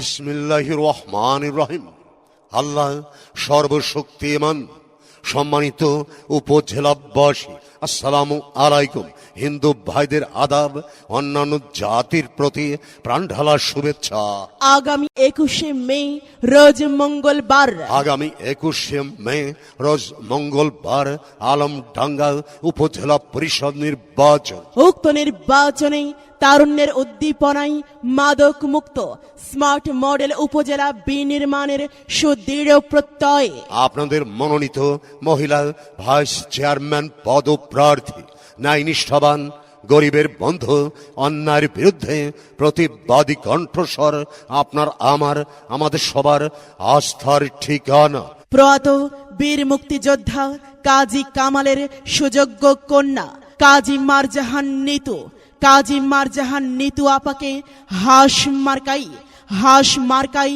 বিসমিল্লাহ রহমান রহিম আল্লাহ সর্বশক্তিমান সম্মানিত উপজেলাবাসী আসসালামু আলাইকুম। হিন্দু ভাইদের আদাব অন্যান্য জাতির প্রতি প্রাণঢালা শুভেচ্ছা। আগামী একুশে মে রোজ মঙ্গলবার। আগামী একুশে মে রোজ মঙ্গলবার আলমডাঙ্গা উপজেলা পরিষদ নির্বাচন। উক্ত নির্বাচনে তারুণ্যের উদ্দীপনায় মাদক মুক্ত স্মার্ট মডেল উপজেলা বিনির্মাণের সুদৃঢ় প্রত্যয়। আপনাদের মনোনীত মহিলা ভাইস চেয়ারম্যান পদপ্রার্থী ন্যায় নিষ্ঠাবান গরিবের বন্ধু অন্যায়ের বিরুদ্ধে প্রতিবাদী কণ্ঠস্বর আপনার আমার আমাদের সবার আস্থার ঠিকানা। প্রয়াত বীর মুক্তিযোদ্ধা কাজী কামালের সুযোগ্য কন্যা কাজী মারজাহান নিতু কাজী মারজাহান নিতু আপাকে হাস মার্কাই হাস মার্কাই।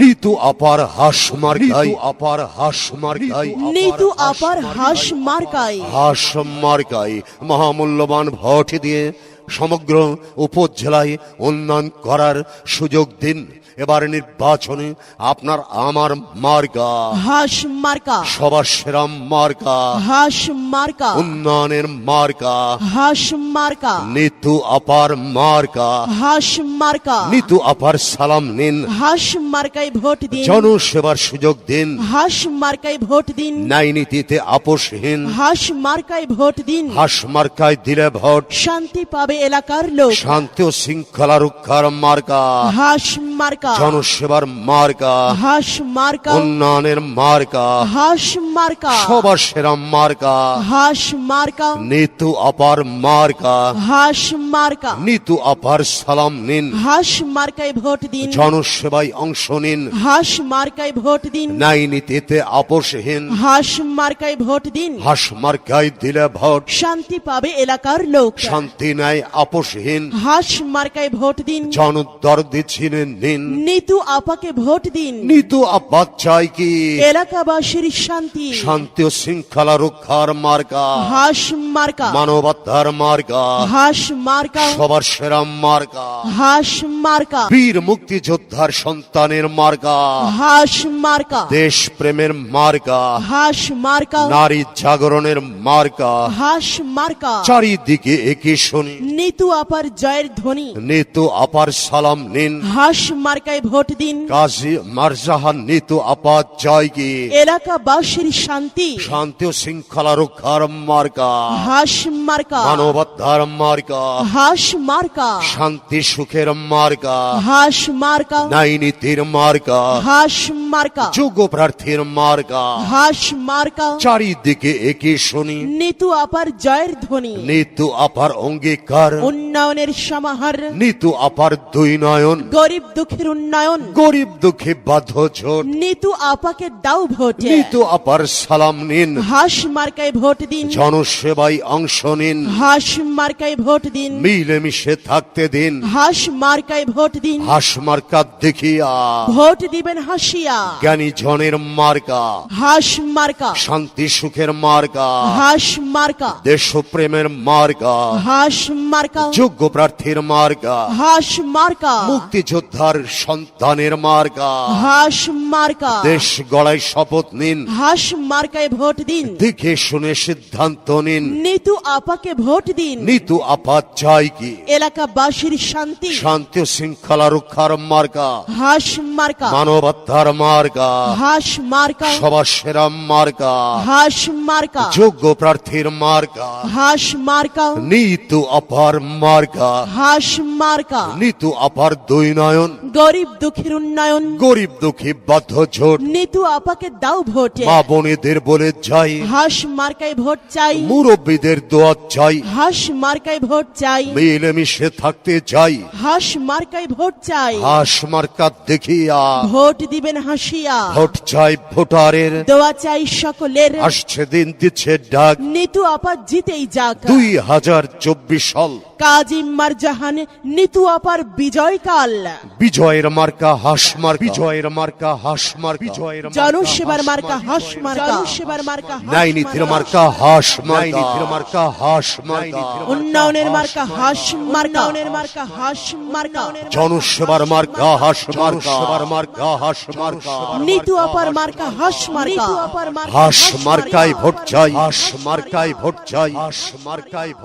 নিতু আপার হাস মার্কাই। আপার হাস মার্কাই। নিতু আপার হাস মার্কাই। হাস মার্কাই। মহামূল্যবান ভোট দিয়ে সমগ্র উপজেলায় উন্নয়ন করার সুযোগ দিন। এবার নির্বাচনে আপনার আমার মার্কা। হাস মার্কা। সবার সেরা মার্কা। হাস মার্কা। উন্নয়নের মার্কা। হাস মার্কা। নিতু আপার মার্কা। হাস মার্কা। নিতু আপার সালাম নিন। হাস মার্কায় ভোট দিন। জনসেবার সুযোগ দিন। হাস মার্কায় ভোট দিন। ন্যায় নীতিতে আপোষহীন। হাস মার্কায় ভোট দিন। হাস মার্কায় দিলে ভোট। শান্তি পাবে এলাকার লোক। শান্তি ও শৃঙ্খলা রক্ষার মার্কা। হাস মার্কা জনসেবার মার্কা। হাস মার্কা। উন্নয়নের মার্কা। হাস মার্কা। সবার সেরা মার্কা। হাস মার্কা। নিতু আপার মার্কা। হাস মার্কা। নিতু আপার সালাম নিন। হাস মার্কায় ভোট দিন। জনসেবায় অংশ নিন। হাস মার্কায় ভোট দিন। ন্যায় নীতিতে আপোষহীন। হাস মার্কায় ভোট দিন। হাস মার্কায় দিলে ভোট। শান্তি পাবে এলাকার লোক। শান্তি নাই আপোষহীন। হাস মার্কায় ভোট দিন। জনদর্দি ছিলেন নিন। নিতু আপাকে ভোট দিন। নিতু আব্বাদ চাই কি? এলাকাবাসীর শান্তি। শান্তি ও শৃঙ্খলা রক্ষার মার্কা হাস মার্কা। মানবতার মার্কা হাস মার্কা। সবার সেরা মার্কা হাস মার্কা। বীর মুক্তিযোদ্ধার সন্তানের মার্কা হাস মার্কা। দেশ প্রেমের মার্কা হাস মার্কা। নারী জাগরণের মার্কা হাস মার্কা। চারিদিকে একই শুনি। নিতু আপার জয়ের ধ্বনি। নিতু আপার সালাম নিন। হাস মার্কায় ভোট দিন। কাজী মারজাহান নিতু আপা জয় কি? এলাকাবাসীর শান্তি। শান্তি ও শৃঙ্খলা রক্ষার মার্কা। হাস মার্কা। মানবতার মার্কা। হাস মার্কা। শান্তি সুখের মার্কা। হাস মার্কা। ন্যায় নীতির মার্কা। হাস মার্কা। যোগ্য প্রার্থীর মার্কা। হাস মার্কা। চারিদিকে একই শুনি। নিতু আপার জয়ের ধ্বনি। নিতু আপার অঙ্গীকার। উন্নয়নের সমাহার। নিতু আপার দুই নয়ন। গরিব দুঃখের উন্নয়ন। গরিব দুঃখী বাধ্য ঝোট নিতু আপাকে দাও ভোট। নিতু আপার সালাম নিন। হাস মার্কায় ভোট দিন। জনসেবায় অংশ নিন। হাস মার্কায় ভোট দিন। মিলেমিশে থাকতে দিন। হাস মার্কায় ভোট দিন। হাস মার্কা দেখিয়া। ভোট দিবেন হাসিয়া। জ্ঞানী জনের মার্কা। হাস মার্কা। শান্তি সুখের মার্কা। হাস মার্কা। দেশপ্রেমের মার্কা। হাস মার্কা। যোগ্য প্রার্থীর মার্কা। হাস মার্কা। মুক্তিযোদ্ধার সন্তানের মার্কা হাস মার্কা দেশ গড়ায় শপথ নিন। হাস মার্কায় ভোট দিন। দেখে শুনে সিদ্ধান্ত নিন। নিতু আপাকে ভোট দিন। নিতু আপাত চাই কি? এলাকাবাসীর শান্তি। শান্তি শৃঙ্খলা রক্ষার মার্কা হাস মার্কা মানবতার মার্কা হাস মার্কা সবার সেরা মার্কা হাস মার্কা যোগ্য প্রার্থীর মার্কা হাস মার্কা নিতু আপার মার্কা হাস মার্কা নিতু আপার দুই নয়ন গরিব দুঃখীর উন্নয়ন। গরিব দুঃখী বাধ্য ঝোট। নিতু আপাকে দাও ভোট। মা বোনেদের বলে যাই। হাস মার্কায় ভোট চাই। মুরব্বীদের দোয়া চাই। হাস মার্কায় ভোট চাই। মিলেমিশে থাকতে যাই। হাস মার্কায় ভোট চাই। হাস মার্কা দেখিয়া। ভোট দিবেন হাসিয়া। ভোট চাই ভোটারের। দোয়া চাই সকলের। আসছে দিন দিচ্ছে ডাক। নিতু আপা জিতেই যাক। দুই হাজার চব্বিশ সাল। কাজিম মারজাহান নিতু আপার বিজয়কাল। বিজয়ের মার্কা হাস মার্কা বিজয়ের মার্কা হাস মার্কা বিজয়ের জনসেবার মার্কা হাস মার্কা জনসেবার মার্কা হাস নাই নীতির মার্কা হাস নাই নীতির মার্কা হাস উন্নয়নের মার্কা হাস মার্কা উন্নয়নের মার্কা হাস মার্কা জনসেবার মার্কা হাস মার্কা সেবার মার্কা হাস মার্কা নিতু আপার মার্কা হাস মার্কা নিতু আপার মার্কা হাস মার্কায় ভোট চাই হাস মার্কায় ভোট চাই হাস মার্কায় ভোট